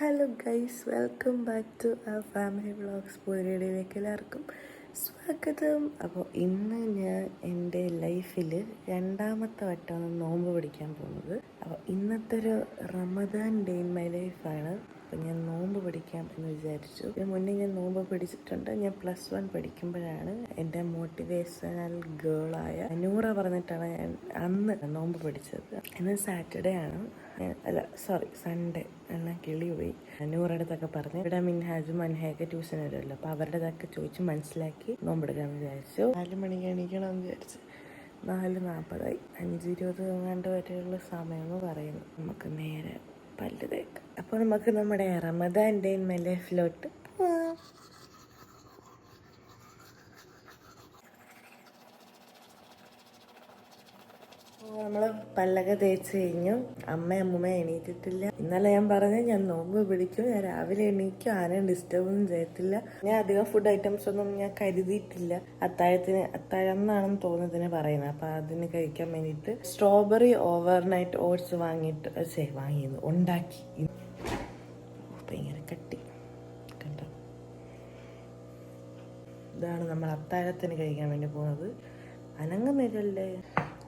Hello guys welcome back to ആ family vlogs പുതിയയിലേക്ക് എല്ലാവർക്കും സ്വാഗതം. അപ്പോൾ ഇന്ന് ഞാൻ എന്റെ ലൈഫിൽ രണ്ടാമത്തെ വട്ടമാണ് നോമ്പ് പിടിക്കാൻ പോകുന്നത്. അപ്പോൾ ഇന്നത്തെ ഒരു റമദാൻ ഡേ ഇൻ മൈ ലൈഫാണ് അപ്പോൾ ഞാൻ നോമ്പ് പിടിക്കാം എന്ന് വിചാരിച്ചു. ഇതിന് മുന്നേ ഞാൻ നോമ്പ് പിടിച്ചിട്ടുണ്ട് ഞാൻ പ്ലസ് വൺ പഠിക്കുമ്പോഴാണ് എന്റെ മോട്ടിവേഷണൽ ഗേളായ നൂറ പറഞ്ഞിട്ടാണ് ഞാൻ അന്ന് നോമ്പ് പിടിച്ചത് ഇന്ന് സാറ്റർഡേ ആണ്. അല്ല സോറി സൺഡേ എല്ലാം കിളി പോയി നൂറുടെ അടുത്തൊക്കെ പറഞ്ഞ് ഇവിടെ മിൻഹാജും അൻഹയൊക്കെ ട്യൂഷൻ വരുമല്ലോ. അപ്പോൾ അവരുടെ ഇതൊക്കെ ചോദിച്ച് മനസ്സിലാക്കി നോമ്പെടുക്കാമെന്ന് വിചാരിച്ചു. നാല് മണിക്ക് എണീക്കണം എന്ന് വിചാരിച്ചു. നാല് നാൽപ്പതായി അഞ്ച് ഇരുപത് എങ്ങാണ്ട് വരെയുള്ള സമയം എന്ന് പറയുന്നു. നമുക്ക് നേരെ പല്ല് തേക്കാം. അപ്പോൾ നമുക്ക് നമ്മുടെ റമദാൻ ഡേ ഇൻ മൈ ലൈഫിലോട്ട് പോവാം. നമ്മൾ പല്ലൊക്കെ തേച്ച് കഴിഞ്ഞു. അമ്മ അമ്മൂമ്മ എണീറ്റിട്ടില്ല. ഇന്നലെ ഞാൻ പറഞ്ഞു ഞാൻ നോമ്പ് പിടിക്കും. ഞാൻ രാവിലെ എണീക്കും. ആരെയും ഡിസ്റ്റർബൊന്നും ചെയ്യത്തില്ല. ഞാൻ അധികം ഫുഡ് ഐറ്റംസ് ഒന്നും ഞാൻ കരുതിയിട്ടില്ല. അത്താഴത്തിന് അത്താഴം എന്നാണെന്ന് തോന്നുന്നതിന് പറയുന്നത്. അപ്പൊ അതിന് കഴിക്കാൻ വേണ്ടിയിട്ട് സ്ട്രോബെറി ഓവർനൈറ്റ് ഓട്സ് വാങ്ങിയിട്ട് ശേ വാങ്ങിയിരുന്നു. ഉണ്ടാക്കി. അപ്പൊ കട്ടി. കണ്ടോ? ഇതാണ് നമ്മൾ അത്താഴത്തിന് കഴിക്കാൻ വേണ്ടി പോകുന്നത്. അനങ്ങുന്നില്ലല്ലേ?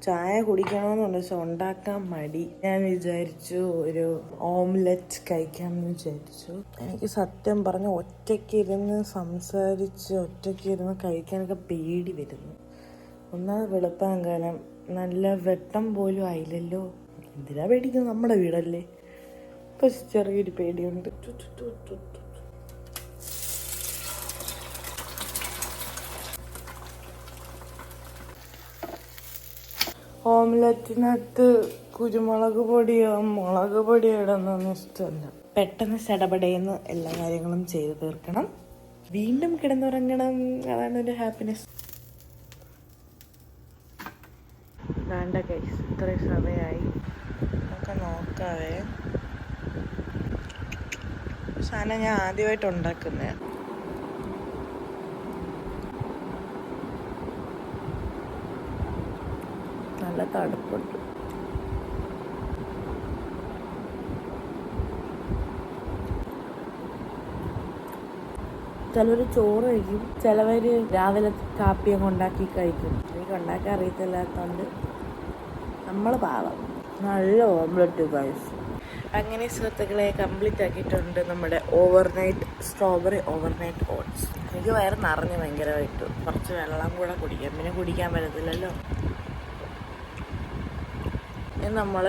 ചായ കുടിക്കണമെന്നുണ്ട് പക്ഷെ ഉണ്ടാക്കാൻ മടി. ഞാൻ വിചാരിച്ചു ഒരു ഓംലെറ്റ് കഴിക്കാമെന്ന് വിചാരിച്ചു. എനിക്ക് സത്യം പറഞ്ഞ ഒറ്റയ്ക്ക് ഇരുന്ന് സംസാരിച്ച് ഒറ്റയ്ക്ക് ഇരുന്ന് കഴിക്കാനൊക്കെ പേടി വരുന്നു. ഒന്നാമത് വെളുപ്പാൻ കാരണം നല്ല വെട്ടം പോലും ആയില്ലല്ലോ. എന്തിനാ പേടിക്കുന്നത്? നമ്മുടെ വീടല്ലേ. പക്ഷെ ചെറിയൊരു പേടിയുണ്ട്. ഓംലെറ്റിനകത്ത് കുരുമുളക് പൊടിയോ മുളക് പൊടിയോ ഇടുന്നൊന്നും ഇഷ്ടമല്ല. പെട്ടെന്ന് ചടപടയെന്ന് എല്ലാ കാര്യങ്ങളും ചെയ്തു തീർക്കണം. വീണ്ടും കിടന്നുറങ്ങണം. അതാണ് ഒരു ഹാപ്പിനെസ് വേണ്ട കൈസ് ഇത്രയും സമയമായി നമുക്ക് നോക്കാവേ. സാധനം ഞാൻ ആദ്യമായിട്ട് ഉണ്ടാക്കുന്നതാണ് നല്ല തണുപ്പുണ്ട്. ചിലവർ ചോറ് കഴിക്കും ചിലവർ രാവിലെ കാപ്പിയൊക്കെ ഉണ്ടാക്കി കഴിക്കും. എനിക്ക് ഉണ്ടാക്കാൻ അറിയത്തില്ലാത്തതുകൊണ്ട് നമ്മൾ പാവം. നല്ല ഓംലെറ്റ് ഗൈസ്. അങ്ങനെ സുഹൃത്തുക്കളെ കംപ്ലീറ്റ് ആക്കിയിട്ടുണ്ട് നമ്മുടെ ഓവർനൈറ്റ് സ്ട്രോബെറി ഓവർനൈറ്റ് ഓട്സ്. എനിക്ക് വയറ് നിറഞ്ഞ് ഭയങ്കരമായിട്ട്. കുറച്ച് വെള്ളം കൂടെ കുടിക്കാം. പിന്നെ കുടിക്കാൻ പറ്റത്തില്ലല്ലോ. നമ്മൾ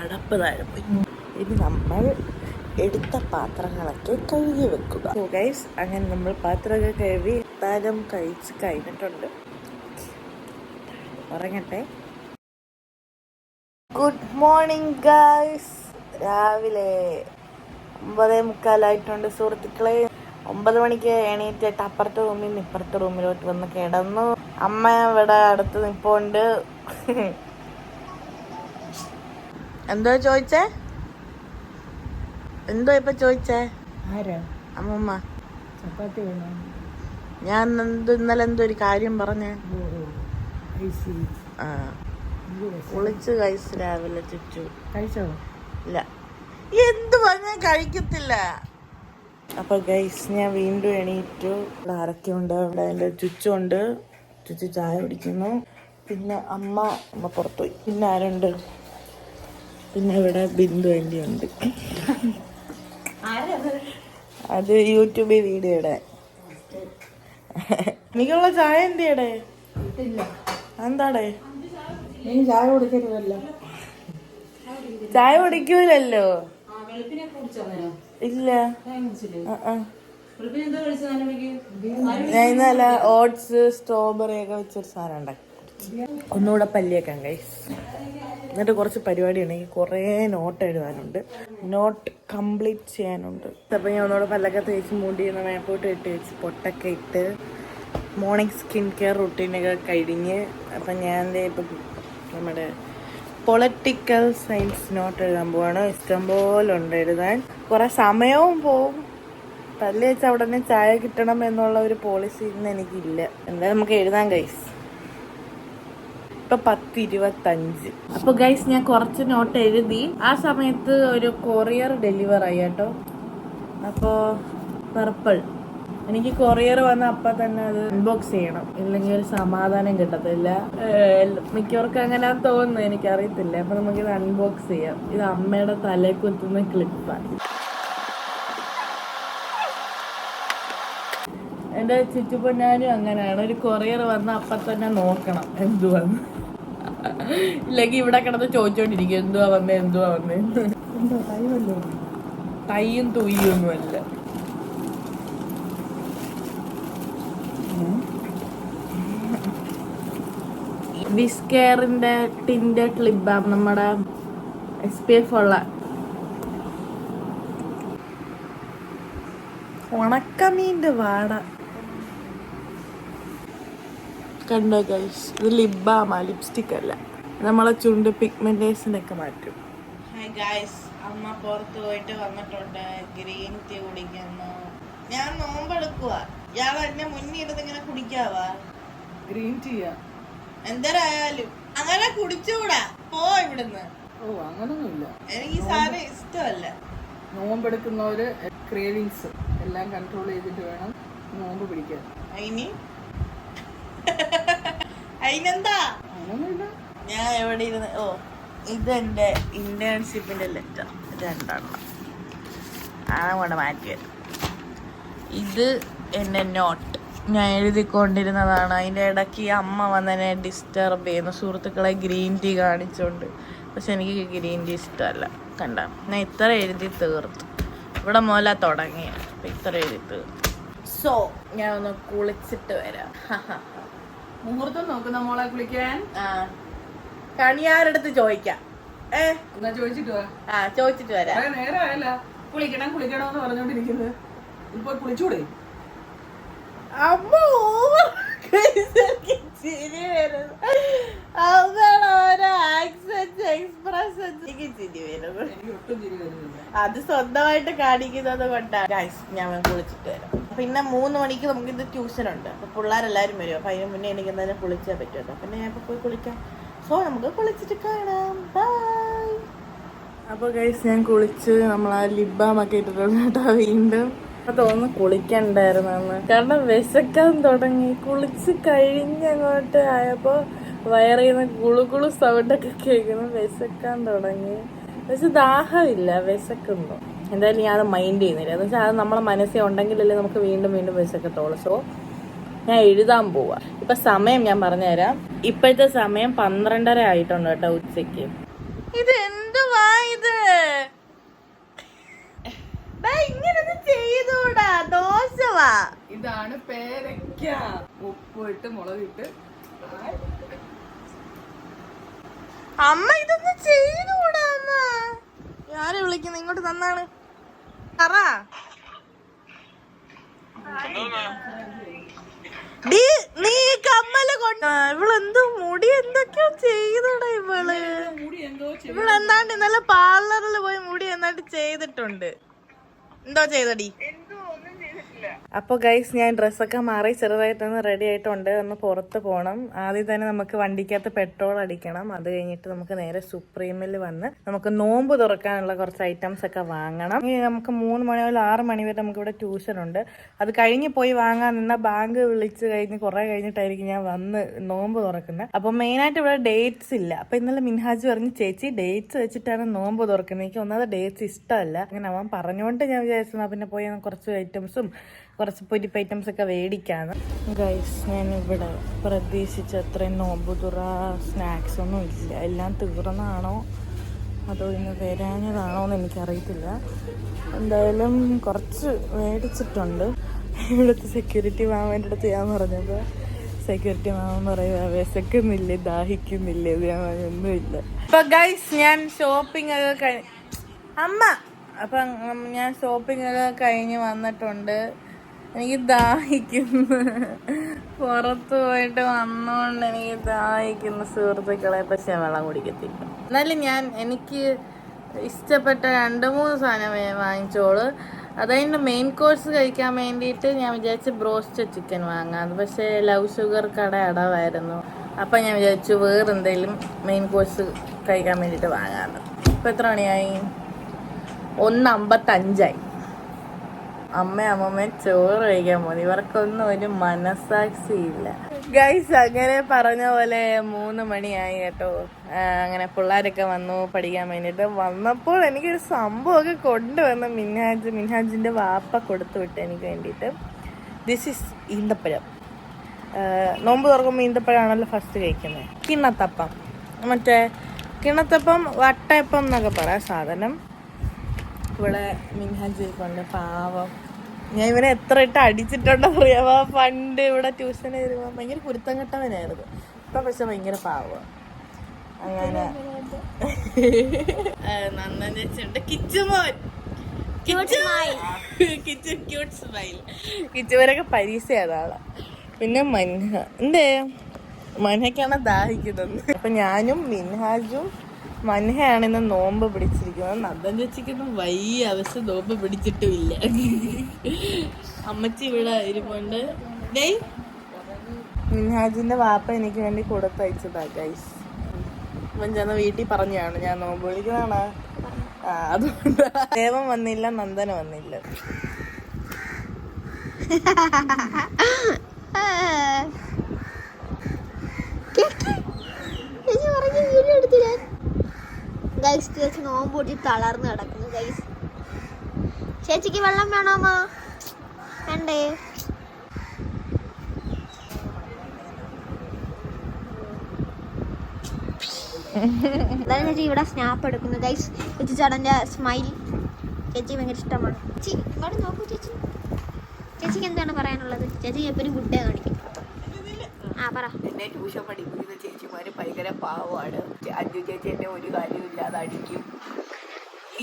അടപ്പ് താഴെ ഇനി നമ്മൾ എടുത്ത പാത്രങ്ങളൊക്കെ കഴുകി വെക്കുക. സോ ഗൈസ് അങ്ങനെ നമ്മൾ പാത്രമൊക്കെ കഴുകി താരം കഴിച്ച് കഴിഞ്ഞിട്ടുണ്ട്. ഉറങ്ങട്ടെ. ഗുഡ് മോർണിംഗ് ഗൈസ് രാവിലെ ഒമ്പതേ മുക്കാലായിട്ടുണ്ട് സുഹൃത്തുക്കളെ. ഒമ്പത് മണിക്ക് എണീറ്റിട്ട് അപ്പുറത്തെ റൂമിൽ നിന്ന് ഇപ്പുറത്തെ റൂമിലോട്ട് വന്ന് കിടന്നു. അമ്മ ഇവിടെ അടുത്ത് നിപ്പോണ്ട്. എന്തോ ചോദിച്ചേ? എന്തോ ഇപ്പൊ ചോദിച്ചേ? ആരാ? അമ്മമ്മ. ചപ്പാത്തി വേണോ? ഞാൻ എന്തോ ഇന്നലെ എന്തോ ഒരു കാര്യം പറഞ്ഞേ. ആ. കുളിച്ച് കഴിച്ച് രാവിലെ ചുറ്റു. കഴിച്ചോ? ഇല്ല. എന്ത് പറഞ്ഞ? കഴിക്കത്തില്ല. അപ്പൊ ഗൈസ് ഞാൻ വീണ്ടും എണീറ്റു. ഇവിടെ ആരൊക്കെയുണ്ട് ഇവിടെ എന്റെ ചുച്ചുണ്ട്. ചുച്ചു ചായ കുടിക്കുന്നു. പിന്നെ അമ്മ അമ്മ പുറത്തുപോയി. പിന്നെ ആരുണ്ട്? പിന്നെ ഇവിടെ ബിന്ദു എന്റെ ഉണ്ട്. അത് യൂട്യൂബിൽ വീഡിയോ ഇടാൻ എനിക്കുള്ള ചായ എന്തിയടെ? എന്താടേ? ചായ കുടിക്കരുതല്ലോ. ചായ കുടിക്കൂലല്ലോ. ഇല്ല. ഞാൻ ഇന്നലെ ഓട്സ് സ്ട്രോബെറി ഒക്കെ വെച്ചൊരു സാധനം ഉണ്ടാക്കി ഒന്നുകൂടെ പല്ലിയേക്കാം ഗൈസ് എന്നിട്ട് കുറച്ച് പരിപാടി ഉണ്ടെങ്കിൽ കുറേ നോട്ട് എഴുതാനുണ്ട്. നോട്ട് കംപ്ലീറ്റ് ചെയ്യാനുണ്ട്. അപ്പം ഞാൻ ഒന്നുകൂടെ പല്ലൊക്കെ തേച്ച് മൂടി മേപ്പോട്ട് ഇട്ട് വെച്ച് പൊട്ടൊക്കെ ഇട്ട് മോർണിംഗ് സ്കിൻ കെയർ റുട്ടീനൊക്കെ കഴിഞ്ഞ് അപ്പം ഞാൻ ദേ ഇപ്പം നമ്മുടെ പൊളിറ്റിക്കൽ സയൻസ് നോട്ട് എഴുതാൻ പോവാണ്. ഇഷ്ടംപോലെ ഉണ്ട് എഴുതാൻ. കുറേ സമയവും പോവും. പല്ല് വെച്ച ഉടനെ ചായ കിട്ടണം എന്നുള്ള ഒരു പോളിസി ഇന്ന് എനിക്കില്ല. എന്തായാലും നമുക്ക് എഴുതാൻ ഗൈസ് ഇപ്പൊ പത്ത് ഇരുപത്തഞ്ച് അപ്പൊ ഗൈസ് ഞാൻ കുറച്ച് നോട്ട് എഴുതി. ആ സമയത്ത് ഒരു കൊറിയർ ഡെലിവർ ആയി കേട്ടോ. അപ്പോ പർപ്പിൾ എനിക്ക് കൊറിയർ വന്ന അപ്പം തന്നെ അത് അൺബോക്സ് ചെയ്യണം. ഇല്ലെങ്കിൽ ഒരു സമാധാനം കിട്ടത്തില്ല. മിക്കവർക്കും അങ്ങനെ തോന്നുന്നു എനിക്കറിയത്തില്ല. അപ്പൊ നമുക്ക് ഇത് അൺബോക്സ് ചെയ്യാം. ഇത് അമ്മയുടെ തലേ കുത്തുന്ന ക്ലിപ്പാണ് എന്റെ ചുറ്റുപൊന്നാനും അങ്ങനെയാണ്. ഒരു കൊറിയർ വന്ന അപ്പം തന്നെ നോക്കണം എന്തുവാന്ന്. ഇല്ലെങ്കിൽ ഇവിടെ കിടന്ന് ചോദിച്ചോണ്ടിരിക്കും എന്തുവാ വന്നേ എന്തുവാ വന്നേ. തൈയും തുയ്യും വിസ്കെയറിന്റെ ടിന്റെ ക്ലിബാം നമ്മുടെ എസ് പി എഫ് ഉള്ള. ഉണക്കമീന്റെ വാട. കണ്ടോ ഗൈസ് ഇത് ലിബാമാ ലിപ്സ്റ്റിക് അല്ല. നമ്മളെ ചുണ്ട് പിഗ്മെന്റേഷനൊക്കെ മാറ്റും. ഹായ് ഗൈസ് അമ്മ പുറത്ത് പോയിട്ട് വന്നിട്ടുണ്ട്. ഗ്രീൻ ടീ കുടിക്കുന്നു. ഞാൻ നോമ്പെടുക്കുക ഇയാൾ എന്നെ മുന്നേ ഇരുന്ന് ഇങ്ങനെ കുടിക്കാവാ. ഗ്രീൻ ടീയാ എന്തരായാലും അങ്ങനെ കുടിച്ചുകൂടാ പോ ഇവിടുന്ന്. ഓ അങ്ങനൊന്നുമില്ല. എനിക്ക് സാധനം ഇഷ്ടമല്ല. നോമ്പെടുക്കുന്നവര് ക്രേവിങ്സ് എല്ലാം കൺട്രോൾ ചെയ്തിട്ട് വേണം നോമ്പ് പിടിക്കാൻ. അതിന് അതിനെന്താ അങ്ങനൊന്നുമില്ല. ഞാൻ എവിടെ ഇരുന്ന് ഓ ഇതെന്റെ ഇന്റേൺഷിപ്പിന്റെ ലെറ്റർ രണ്ടെണ്ണം അതങ്ങോട്ട് മാറ്റി വരും ഇത് എന്റെ നോട്ട് ഞാൻ എഴുതിക്കൊണ്ടിരുന്നതാണ്. അതിന്റെ ഇടയ്ക്ക് അമ്മ വന്നെന്നെ ഡിസ്റ്റർബ് ചെയ്യുന്നു. സുഹൃത്തുക്കളെ ഗ്രീൻ ടീ കാണിച്ചുകൊണ്ട് പക്ഷെ എനിക്ക് ഗ്രീൻ ടീ ഇഷ്ടമല്ല. കണ്ട ഞാൻ ഇത്ര എഴുതി തീർത്തു. ഇവിടെ മുതല തുടങ്ങിയ. അപ്പം ഇത്ര എഴുതി തീർത്തു. സോ ഞാൻ ഒന്ന് കുളിച്ചിട്ട് വരാം. മുഹൂർത്തം നോക്കുന്ന മോളെ കുളിക്കാൻ? കണിയാരടുത്ത് ചോദിക്കാം. ഏ? ചോദിച്ചിട്ട് ആ ചോദിച്ചിട്ട് വരാം. നേരമായല്ല കുളിക്കണം കുളിക്കണം എന്ന് പറഞ്ഞോണ്ടിരിക്കുന്നത്. ഇപ്പൊ കുളിച്ചൂടെ? അമ്മ ചിരി വരുന്നു. ഓരോ എനിക്ക് ചിരി വരുന്നു. അത് സ്വന്തമായിട്ട് കാണിക്കുന്നത് കൊണ്ടാണ്. ഞാൻ കുളിച്ചിട്ട് വരാം. പിന്നെ മൂന്ന് മണിക്ക് നമുക്ക് ഇത് ട്യൂഷൻ ഉണ്ട് അപ്പൊ പിള്ളേരെല്ലാരും വരും. അപ്പൊ അതിന് മുന്നേ എനിക്ക് എന്തായാലും കുളിച്ചേ പറ്റുമല്ലോ പിന്നെ ഞാൻ ഇപ്പൊ പോയി കുളിക്കാം. സോ നമുക്ക് കുളിച്ചിട്ട് കാണാം. ബൈ അപ്പൊ ഗൈസ് ഞാൻ കുളിച്ച് നമ്മൾ ആ ലിബാമൊക്കെ ഇട്ടിട്ടുണ്ട് കേട്ടോ വീണ്ടും. അപ്പൊ തോന്നുന്നു കുളിക്കണ്ടായിരുന്നു കാരണം വിശക്കാൻ തുടങ്ങി. കുളിച്ച് കഴിഞ്ഞങ്ങോട്ട് ആയപ്പോ വയറിൽ നിന്ന് കുളുകുളു സൗണ്ടൊക്കെ കേൾക്കുന്നു. വിശക്കാൻ തുടങ്ങി. പക്ഷെ ദാഹമില്ല. വിശക്കുന്നു. എന്തായാലും ഞാൻ അത് മൈൻഡ് ചെയ്യുന്നില്ല. എന്ന് വെച്ചാൽ അത് നമ്മളെ മനസ്സിൽ ഉണ്ടെങ്കിലല്ലേ നമുക്ക് വീണ്ടും വീണ്ടും വിശക്കത്തുള്ളൂ. സോ ഞാൻ എഴുതാൻ പോവാ. ഇപ്പൊ സമയം ഞാൻ പറഞ്ഞുതരാം. ഇപ്പോഴത്തെ സമയം പന്ത്രണ്ടര ആയിട്ടുണ്ട് കേട്ടോ ഉച്ചയ്ക്ക്. ഇത് എന്തുവാ ഇത്? ഇങ്ങനൊന്നും ചെയ്തൂടാ ദോശവാ. ഇതാണ് പേരയ്ക്ക. ഉപ്പിട്ട് മുളകിട്ട് അമ്മ ഇതൊന്നും ചെയ്തൂടാ അമ്മ. ആരെ വിളിക്കുന്നു? ഇങ്ങോട്ട് തന്നാണ്. പറ. നീ കമ്മൽ കൊണ്ട് ഇവളെന്തോ മുടി എന്തൊക്കെയോ ചെയ്തൂടാ ഇവൾ. ഇവളെന്താണ്ട് ഇന്നലെ പാർലറിൽ പോയി മുടി എന്നാണ്ട് ചെയ്തിട്ടുണ്ട്. എന്തോ ചെയ്തടി? അപ്പോൾ ഗൈസ് ഞാൻ ഡ്രസ്സൊക്കെ മാറി ചെറുതായിട്ടൊന്ന് റെഡി ആയിട്ടുണ്ട്. ഒന്ന് പുറത്ത് പോകണം ആദ്യം തന്നെ നമുക്ക് വണ്ടിക്കകത്ത് പെട്രോൾ അടിക്കണം. അത് കഴിഞ്ഞിട്ട് നമുക്ക് നേരെ സുപ്രീമിൽ വന്ന് നമുക്ക് നോമ്പ് തുറക്കാനുള്ള കുറച്ച് ഐറ്റംസ് ഒക്കെ വാങ്ങണം. ഇനി നമുക്ക് മൂന്ന് മണി മുതൽ ആറ് മണി വരെ നമുക്ക് ഇവിടെ ട്യൂഷൻ ഉണ്ട്. അത് കഴിഞ്ഞ് പോയി വാങ്ങാൻ നിന്ന ബാങ്ക് വിളിച്ച് കഴിഞ്ഞ് കുറേ കഴിഞ്ഞിട്ടായിരിക്കും ഞാൻ വന്ന് നോമ്പ് തുറക്കുന്നത്. അപ്പോൾ മെയിനായിട്ട് ഇവിടെ ഡേറ്റ്സ് ഇല്ല. അപ്പോൾ ഇന്നലെ മിൻഹാജ് പറഞ്ഞ് ചേച്ചി ഡേറ്റ്സ് വെച്ചിട്ടാണ് നോമ്പ് തുറക്കുന്നത്. എനിക്ക് ഒന്നാമത് ഡേറ്റ്സ് ഇഷ്ടമല്ല. അങ്ങനെ അവൻ പറഞ്ഞുകൊണ്ട് ഞാൻ വിചാരിച്ചു "എന്നാ പിന്നെ പോയി കുറച്ച് ഐറ്റംസും കുറച്ച് പൊരിപ്പ് ഐറ്റംസ് ഒക്കെ മേടിക്കാന്ന് ഗൈസ് ഞാൻ ഇവിടെ പ്രതീക്ഷിച്ച അത്രയും നോമ്പുതുറ സ്നാക്സ് ഒന്നും ഇല്ല. എല്ലാം തീർന്നാണോ? അതോ ഇന്ന് വരാഞ്ഞതാണോ എന്ന് എനിക്കറിയത്തില്ല. എന്തായാലും കുറച്ച് മേടിച്ചിട്ടുണ്ട് ഇവിടുത്തെ സെക്യൂരിറ്റി മാമന്റെ അടുത്ത് ഞാൻ പറഞ്ഞത് സെക്യൂരിറ്റി മാമൻ പറയുക വിശക്കുന്നില്ലേ ദാഹിക്കുന്നില്ലേ? ഇത് ഞാൻ ഒന്നുമില്ല. ഇപ്പൊ ഗൈസ് ഞാൻ ഷോപ്പിംഗ് ഒക്കെ അമ്മ അപ്പം ഞാൻ ഷോപ്പിംഗ് ഒക്കെ കഴിഞ്ഞ് വന്നിട്ടുണ്ട്. എനിക്ക് ദാഹിക്കുന്നു. പുറത്ത് പോയിട്ട് വന്നുകൊണ്ട് എനിക്ക് ദാഹിക്കുന്നു സുഹൃത്തുക്കളെ. പക്ഷെ വെള്ളം കുടിക്കത്തില്ല. എന്നാലും ഞാൻ എനിക്ക് ഇഷ്ടപ്പെട്ട രണ്ട് മൂന്ന് സാധനം വാങ്ങിച്ചോൾ. അതതിന്റെ മെയിൻ കോഴ്സ് കഴിക്കാൻ വേണ്ടിയിട്ട് ഞാൻ വിചാരിച്ച് ബ്രോസ്റ്റ് ചിക്കൻ വാങ്ങാം. പക്ഷേ ലവ് ഷുഗർ കട അടവായിരുന്നു. അപ്പം ഞാൻ വിചാരിച്ചു വേറെന്തെങ്കിലും മെയിൻ കോഴ്സ് കഴിക്കാൻ വേണ്ടിയിട്ട് വാങ്ങാമെന്ന് ഇപ്പം എത്ര മണിയായി? ഒന്ന് അമ്പത്തഞ്ചായി അമ്മ അമ്മമ്മ ചോറ് കഴിക്കാൻ പോകുന്നു ഇവർക്കൊന്നും ഒരു മനസ്സാക്ഷി ഇല്ല ഗൈസ് അങ്ങനെ പറഞ്ഞ പോലെ മൂന്ന് മണിയായി കേട്ടോ. അങ്ങനെ പിള്ളേരൊക്കെ വന്നു പഠിക്കാൻ വേണ്ടിയിട്ട്. വന്നപ്പോൾ എനിക്കൊരു സംഭവമൊക്കെ കൊണ്ടുവന്ന് മിൻഹാജ് മിൻഹാജിന്റെ വാപ്പ കൊടുത്തു വിട്ട് എനിക്ക് വേണ്ടിയിട്ട്. ദിസ് ഈസ് ഈന്തപ്പഴം. നോമ്പ് തുറക്കുമ്പോൾ ഈന്തപ്പഴമാണല്ലോ ഫസ്റ്റ് കഴിക്കുന്നത്. കിണ്ണത്തപ്പം. മറ്റേ കിണ്ണത്തപ്പം വട്ടയപ്പം എന്നൊക്കെ പറയാം സാധനം. ഇവിടെ മിൻഹാജ് കൊണ്ട് പാവം. ഞാൻ ഇവനെ എത്ര ഇട്ട് അടിച്ചിട്ടുണ്ടോ അറിയാമോ പണ്ട് ഇവിടെ ട്യൂഷൻ വരുമ്പോൾ ഭയങ്കര കുരുത്തം കെട്ടവനായിരുന്നു. ഇപ്പൊ പക്ഷെ ഭയങ്കര പാവം. അങ്ങനെ. നന്ദൻ ചേച്ചിയുണ്ട്. കിച്ചുമോൻ കിച്ചു ക്യൂട്ട് സ്മൈൽ കിച്ചുമോനൊക്കെ പരീക്ഷ അതാണ് പിന്നെ മൻഹ. എന്തേ? മൻഹയ്ക്കാണ് ദാഹിക്കുന്നത് അപ്പൊ ഞാനും മിൻഹാജും മൻഹയാണ് ഇന്ന് നോമ്പ് പിടിച്ചിരിക്കുന്നത് നന്ദൻ ചേച്ചിക്കൊന്നും വയ്യ. അവസ്ഥ നോമ്പ് പിടിച്ചിട്ടുമില്ല. അമ്മച്ചി ഇവിടെ ഇരിപ്പുണ്ട്. ഡേയ് മിൻഹാജിന്റെ വാപ്പ എനിക്ക് വേണ്ടി കൊടുത്തയച്ചതാ ഗൈസ് അവൻ ചെന്ന് വീട്ടിൽ പറഞ്ഞാണ് ഞാൻ നോമ്പ് വിളിക്കുന്നതാണ് ആ അതുകൊണ്ട് ദേവൻ വന്നില്ല നന്ദന വന്നില്ല പറഞ്ഞ വീഡിയോ എടുത്തില്ല ഗൈസ് ചേച്ചി നോമ്പ് പൊട്ടി തളർന്ന് കിടക്കുന്നു ഗൈസ് ചേച്ചിക്ക് വെള്ളം വേണോമാ വേണ്ടേ? അതാണ് ചേച്ചി ഇവിടെ സ്നാപ്പ് എടുക്കുന്നു ഗൈസ് ചേച്ചി ചേട്ടന്റെ സ്മൈൽ ചേച്ചി ഭയങ്കര ഇഷ്ടമാണ്. ചേച്ചി ഇവിടെ നോക്കൂ ചേച്ചി. ചേച്ചിക്ക് എന്താണ് പറയാനുള്ളത്? ചേച്ചി എപ്പോഴും ഗുഡ് ഡേ കാണിക്കും. എന്നെ ട്യൂഷൻ പഠിപ്പിക്കുന്ന ചേച്ചിമാര് ഭയങ്കര പാവമാണ്. അഞ്ചു ചേച്ചി എന്നെ ഒരു കാര്യമില്ലാതെ അടിക്കും.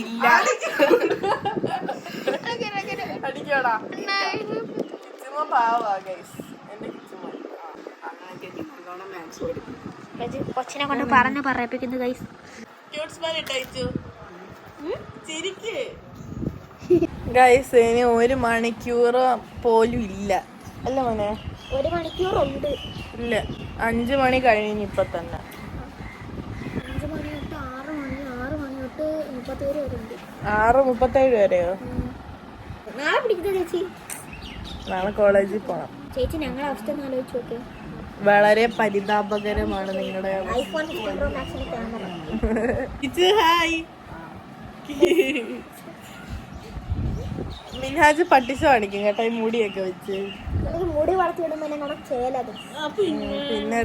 ഇല്ല. അടിക്കോടാ കിച്ചുമോ പാവാ ഗൈസ് എന്റെ കിച്ചുമോ. അങ്ങനെ ചേച്ചി നല്ലോണം മാത്സ് പഠിക്കും ചേച്ചി കൊച്ചിനെ കൊണ്ട് പറഞ്ഞു പറയിപ്പിക്കുന്നു ഗൈസ് ഗൈസ് ഇനി ഒരു മണിക്കൂർ പോലും ഇല്ല. അല്ല മോനെ? ഒരു മണിക്കൂറുണ്ട്. ഇല്ല അഞ്ചു മണി കഴിഞ്ഞ് ഇപ്പൊ തന്നെ. അഞ്ച് മണി തൊട്ട് ആറ് മണി ആറ് മണി തൊട്ട് മുപ്പത്തേഴ് വരെ ഉണ്ട്. ആറ് മുപ്പത്തേഴ് വരെയോ? നാളെ പിടിക്കുന്ന ചേച്ചി? നാളെ കോളേജിൽ പോണം. ചേച്ചി ഞങ്ങളുടെ അവസ്ഥ ഒന്ന് ആലോചിച്ച് നോക്കേ. വളരെ പരിതാപകരമാണ് നിങ്ങളുടെ ഐഫോൺ ഹായ് മിൻഹാജ് പട്ടിച്ച കാണിക്കും കേട്ടോ ഈ മുടിയൊക്കെ വെച്ച്. മുടി വളർത്തി പിന്നെ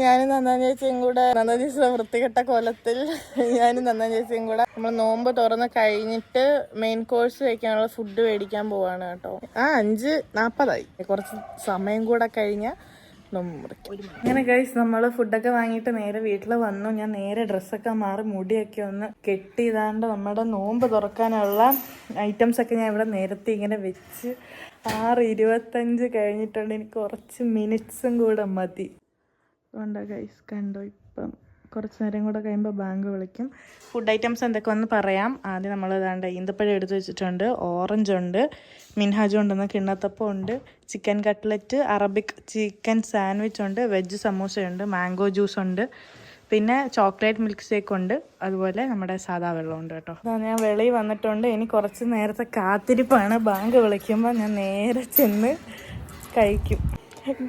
ഞാനും നന്ദൻ ചേച്ചിയും കൂടെ നന്ദൻ ചേച്ചിയുടെ വൃത്തികെട്ട കോലത്തിൽ ഞാനും നന്ദൻ ചേച്ചിയും കൂടെ നമ്മൾ നോമ്പ് തുറന്ന് കഴിഞ്ഞിട്ട് മെയിൻ കോഴ്സ് കഴിക്കാനുള്ള ഫുഡ് മേടിക്കാൻ പോവാണ് കേട്ടോ. ആ അഞ്ച് നാപ്പതായി. കുറച്ച് സമയം കൂടെ കഴിഞ്ഞ നോമ്പ് മുറിക്കും അങ്ങനെ ഗൈസ് നമ്മൾ ഫുഡൊക്കെ വാങ്ങിയിട്ട് നേരെ വീട്ടിൽ വന്നു. ഞാൻ നേരെ ഡ്രസ്സൊക്കെ മാറി മുടിയൊക്കെ ഒന്ന് കെട്ടിയതാണ്ട് നമ്മുടെ നോമ്പ് തുറക്കാനുള്ള ഐറ്റംസ് ഒക്കെ ഞാൻ ഇവിടെ നേരത്തെ ഇങ്ങനെ വെച്ച് ആറ് ഇരുപത്തഞ്ച് കഴിഞ്ഞിട്ടുണ്ട്. എനിക്ക് കുറച്ച് മിനിറ്റ്സും കൂടെ മതി. അതുകൊണ്ടാണ് ഗൈസ് കണ്ടോ ഇപ്പം കുറച്ച് നേരം കൂടെ കഴിയുമ്പോൾ ബാങ്ക് വിളിക്കും. ഫുഡ് ഐറ്റംസ് എന്തൊക്കെ ഒന്ന് പറയാം. ആദ്യം നമ്മൾ ഇതാണ്ട് ഈന്തപ്പഴം എടുത്ത് വെച്ചിട്ടുണ്ട്. ഓറഞ്ച് ഉണ്ട്. മിൻഹാജ് കൊണ്ടുവന്ന കിണ്ണത്തപ്പം ഉണ്ട്. Chicken cutlet Arabic chicken sandwich ഉണ്ട്. വെജ് സമൂസയുണ്ട് മാംഗോ ജ്യൂസ് ഉണ്ട്. പിന്നെ ചോക്ലേറ്റ് മിൽക്ക് ഷേക്ക് ഉണ്ട്. അതുപോലെ നമ്മുടെ സാദാ വെള്ളമുണ്ട് കേട്ടോ. അതാ ഞാൻ വെളി വന്നിട്ടുണ്ട്. ഇനി കുറച്ച് നേരത്തെ കാത്തിരിപ്പാണ്. ബാങ്ക് വിളിക്കുമ്പോൾ ഞാൻ നേരെ ചെന്ന് കഴിക്കും.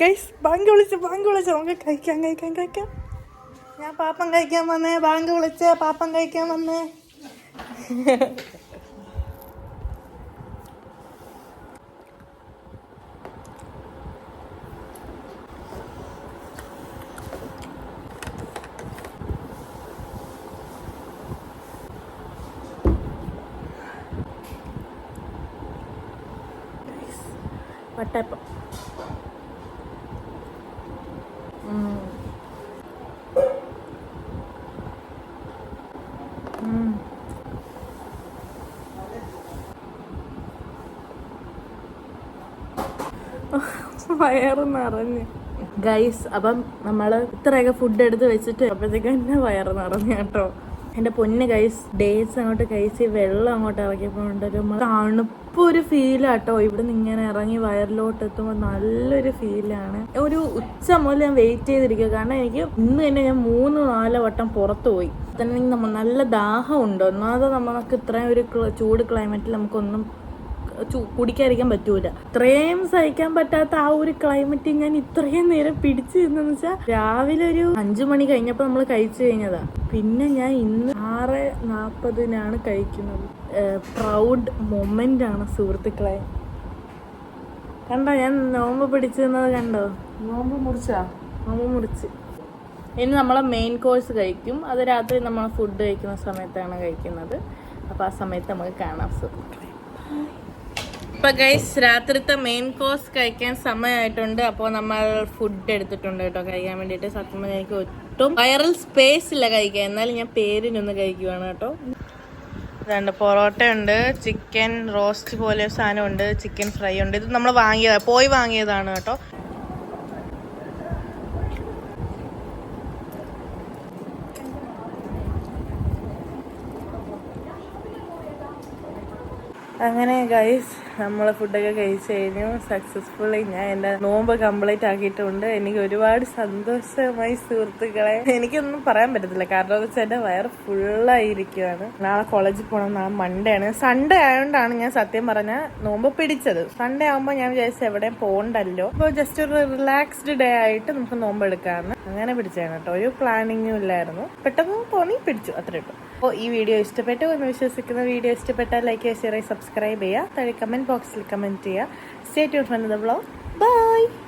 ഗൈസ് ബാങ്ക് വിളിച്ച് ബാങ്ക് വിളിച്ച്. നമുക്ക് കഴിക്കാം കഴിക്കാം കഴിക്കാം. ഞാൻ പാപ്പം കഴിക്കാൻ വന്നേ ബാങ്ക് വിളിച്ച് പാപ്പം കഴിക്കാൻ വന്നേ. വട്ടപ്പം വയറ് നിറഞ്ഞു. ഗൈസ് അപ്പം നമ്മൾ ഇത്രയൊക്കെ ഫുഡ് എടുത്ത് വെച്ചിട്ട് അപ്പോഴത്തേക്കും എന്നെ വയറ് നിറഞ്ഞു കേട്ടോ. എന്റെ പൊന്ന് കൈസ് ഡേറ്റ്സ് അങ്ങോട്ട് കഴിച്ച് വെള്ളം അങ്ങോട്ട് ഇറക്കിയപ്പോൾ ഉണ്ടൊരു തണുപ്പൊരു ഫീലാട്ടോ ഇവിടെ നിന്ന് ഇങ്ങനെ ഇറങ്ങി വയറിലോട്ട് എത്തുമ്പോൾ നല്ലൊരു ഫീലാണ് ഒരു ഉച്ച മുതൽ ഞാൻ വെയിറ്റ് ചെയ്തിരിക്കുക കാരണം എനിക്ക് ഇന്ന് തന്നെ ഞാൻ മൂന്ന് നാല് വട്ടം പുറത്ത് പോയി. തന്നെ നമ്മൾ നല്ല ദാഹമുണ്ട് ഒന്നാമത് നമുക്ക് ഇത്രയും ഒരു ചൂട് ക്ലൈമറ്റിൽ നമുക്കൊന്നും കുടിക്കാതിരിക്കാൻ പറ്റൂല. ഇത്രയും സഹിക്കാൻ പറ്റാത്ത ആ ഒരു ക്ലൈമറ്റ് ഞാൻ ഇത്രയും നേരം പിടിച്ചു നിന്നെന്ന് വെച്ചാൽ രാവിലെ ഒരു അഞ്ചു മണി കഴിഞ്ഞപ്പോൾ നമ്മൾ കഴിച്ചു കഴിഞ്ഞതാ. പിന്നെ ഞാൻ ഇന്ന് ആറ് നാൽപ്പതിനാണ് കഴിക്കുന്നത്. പ്രൗഡ് മൊമെന്റ് ആണ് സുഹൃത്തുക്കളെ. കണ്ടോ ഞാൻ നോമ്പ് പിടിച്ചിരുന്നത് കണ്ടോ? നോമ്പ് മുറിച്ചാ? നോമ്പ് മുറിച്ച്. ഇനി നമ്മളെ മെയിൻ കോഴ്സ് കഴിക്കും. അത് രാത്രി നമ്മൾ ഫുഡ് കഴിക്കുന്ന സമയത്താണ് കഴിക്കുന്നത്. അപ്പോൾ ആ സമയത്ത് നമുക്ക് കാണാം സുഹൃത്തുക്കളെ. ഇപ്പൊ ഗൈസ് രാത്രിത്തെ മെയിൻ കോഴ്സ് കഴിക്കാൻ സമയമായിട്ടുണ്ട് അപ്പോൾ നമ്മൾ ഫുഡ് എടുത്തിട്ടുണ്ട് കേട്ടോ. കഴിക്കാൻ വേണ്ടിയിട്ട് സത്യം പറഞ്ഞാൽ എനിക്ക് ഒട്ടും വൈറൽ സ്പേസ് ഇല്ല കഴിക്കാൻ. എന്നാലും ഞാൻ പേരിനൊന്ന് കഴിക്കുവാണ് കേട്ടോ. രണ്ട് പൊറോട്ട ഉണ്ട് ചിക്കൻ റോസ്റ്റ് പോലെ സാധനം ഉണ്ട് ചിക്കൻ ഫ്രൈ ഉണ്ട്. ഇത് നമ്മൾ വാങ്ങിയതാണ് പോയി വാങ്ങിയതാണ് കേട്ടോ. അങ്ങനെ ഗൈസ് നമ്മൾ ഫുഡൊക്കെ കഴിച്ചു കഴിഞ്ഞു. സക്സസ്ഫുള്ളി ഞാൻ എന്റെ നോമ്പ് കംപ്ലീറ്റ് ആക്കിയിട്ടുണ്ട്. എനിക്ക് ഒരുപാട് സന്തോഷമായി സുഹൃത്തുക്കളെ. എനിക്കൊന്നും പറയാൻ പറ്റത്തില്ല. കാരണം എന്ന് വെച്ചാൽ എന്റെ വയറ് ഫുള്ളായിരിക്കുകയാണ് നാളെ കോളേജിൽ പോകണം നാളെ മൺഡേ ആണ്. സൺഡേ ആയതുകൊണ്ടാണ് ഞാൻ സത്യം പറഞ്ഞ നോമ്പ് പിടിച്ചത്. സൺഡേ ആകുമ്പോൾ ഞാൻ വിചാരിച്ചു എവിടെയും പോകണ്ടല്ലോ അപ്പോൾ ജസ്റ്റ് ഒരു റിലാക്സ്ഡ് ഡേ ആയിട്ട് നമുക്ക് നോമ്പ് എടുക്കാമെന്ന് അങ്ങനെ പിടിച്ചാണ് കേട്ടോ ഒരു പ്ലാനിങ്ങും ഇല്ലായിരുന്നു. പെട്ടെന്ന് തോന്നി പിടിച്ചു. അത്രേ ഉള്ളൂ. അപ്പോൾ ഈ വീഡിയോ ഇഷ്ടപ്പെട്ടു എന്ന് വിശ്വസിക്കുന്ന വീഡിയോ ഇഷ്ടപ്പെട്ടാൽ ലൈക്ക് ചെയ്യുക ഷെയർ സബ്സ്ക്രൈബ് ചെയ്യുക. താഴെ കമന്റ് ബോക്സിൽ കമന്റ് ചെയ്യുക. Stay tune friend the blog bye